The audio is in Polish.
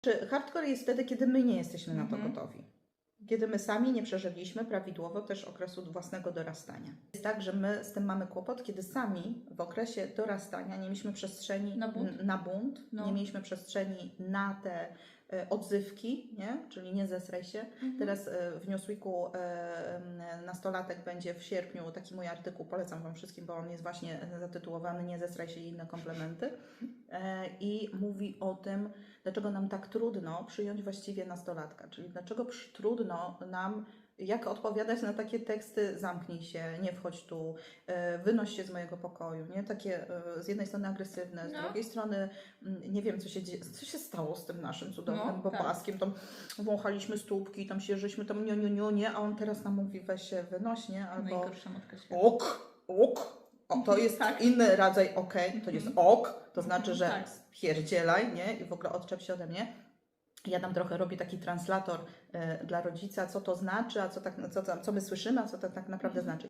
Czy hardcore jest wtedy, kiedy my nie jesteśmy na to Mhm. gotowi? Kiedy my sami nie przeżyliśmy prawidłowo też okresu własnego dorastania. Jest tak, że my z tym mamy kłopot, kiedy sami w okresie dorastania nie mieliśmy przestrzeni Na bunt? na bunt No. nie mieliśmy przestrzeni na te e, odzywki, nie? czyli nie zesraj się. Mhm. Teraz e, w Newsweeku e, nastolatek będzie w sierpniu taki mój artykuł, polecam Wam wszystkim, bo on jest właśnie zatytułowany Nie zesraj się inne komplementy. E, i mówi o tym, dlaczego nam tak trudno przyjąć właściwie nastolatka, czyli dlaczego trudno nam jak odpowiadać na takie teksty, zamknij się, nie wchodź tu, e, wynoś się z mojego pokoju, nie? Takie e, z jednej strony agresywne, z No. drugiej strony mm, nie wiem, co się dzieje, co się stało z tym naszym cudownym No, tak. bobaskiem, tam wąchaliśmy stópki, tam się żeśmy tam niu, niu, niu, nie, a on teraz nam mówi weź się wynoś, nie, albo matka świata. ok, ok, o, to jest Tak. inny rodzaj ok, to jest Mhm. ok, to znaczy, że Tak. spierdzielaj, nie, i w ogóle odczep się ode mnie. Ja tam trochę robię taki translator e, dla rodzica, co to znaczy, a co, tak, co, co my słyszymy, a co to tak naprawdę Mhm. znaczy.